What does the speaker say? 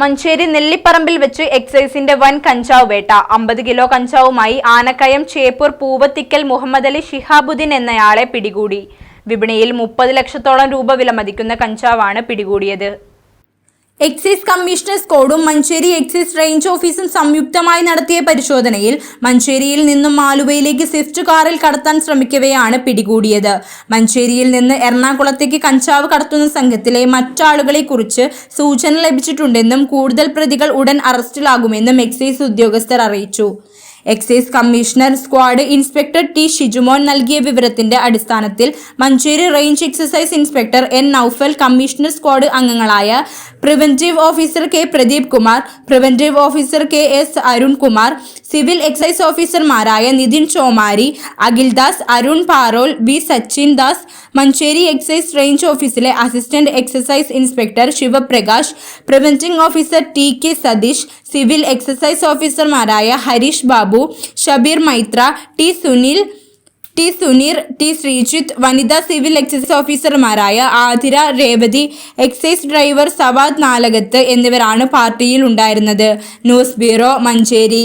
Manjeri Nelliparambil വെച്ച് എക്സൈസിന്റെ വൻ കഞ്ചാവ് വേട്ട. അമ്പത് കിലോ കഞ്ചാവുമായി ആനക്കയം ചേപ്പൂർ പൂവത്തിക്കൽ മുഹമ്മദ് അലി ഷിഹാബുദ്ദീൻ എന്നയാളെ പിടികൂടി. വിപണിയിൽ മുപ്പത് ലക്ഷത്തോളം രൂപ വിലമതിക്കുന്ന കഞ്ചാവാണ് പിടികൂടിയത്. എക്സൈസ് കമ്മീഷണർ സ്കോഡും മഞ്ചേരി എക്സൈസ് റേഞ്ച് ഓഫീസും സംയുക്തമായി നടത്തിയ പരിശോധനയിൽ മഞ്ചേരിയിൽ നിന്നും ആലുവയിലേക്ക് സ്വിഫ്റ്റ് കാറിൽ കടത്താൻ ശ്രമിക്കവെയാണ് പിടികൂടിയത്. മഞ്ചേരിയിൽ നിന്ന് എറണാകുളത്തേക്ക് കഞ്ചാവ് കടത്തുന്ന സംഘത്തിലെ മറ്റാളുകളെ കുറിച്ച് സൂചന ലഭിച്ചിട്ടുണ്ടെന്നും കൂടുതൽ പ്രതികൾ ഉടൻ അറസ്റ്റിലാകുമെന്നും എക്സൈസ് ഉദ്യോഗസ്ഥർ അറിയിച്ചു. Excise commissioner squad inspector T Shijumon നൽകിയ വിവരത്തിന്റെ അടിസ്ഥാനത്തിൽ Manjeri range excise inspector N Naufal commissioner squad അംഗങ്ങളായ preventive officer K Pradeep Kumar preventive officer K S Arun Kumar civil excise ഓഫീസർമാരായ Nithin Chomari Akhildas Arun Parol B Sachin Das Manjeri excise range ഓഫീസിലെ assistant excise inspector Shivaprakash preventing officer T K Satheesh civil excise ഓഫീസർമാരായ Harish Babu Shabeer Maithra T Sunil T Suneer T Sreejith വനിതാ civil excise ഓഫീസർമാരായ Athira Revathi excise driver Savad Nalakath എന്നിവരാണ് പാർട്ടിയിൽ ഉണ്ടായിരുന്നത്. News bureau Manjeri.